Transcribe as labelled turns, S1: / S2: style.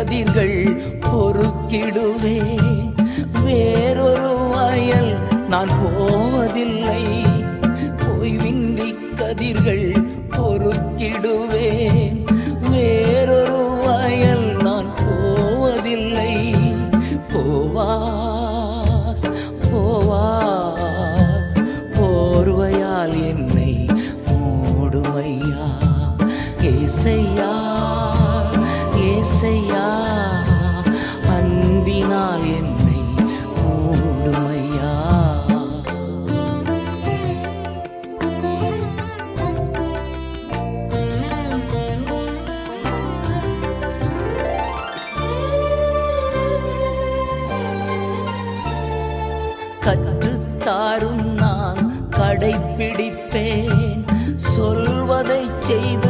S1: கதிர்கள் பொறுக்கிடுவேன். வேறொரு வயல் நான் போவதில்லை. ஓய்வின்றி கதிர்கள் பொறுக்கிடுவேன். வேறொரு வயல் நான் போவதில்லை. போவாஸ் போவாஸ் போர்வையால் என்னை மூடுமையா? இசையா கற்றுத்தாரும் நான் கடைப்பிடிப்பேன். சொல்வதை செய்து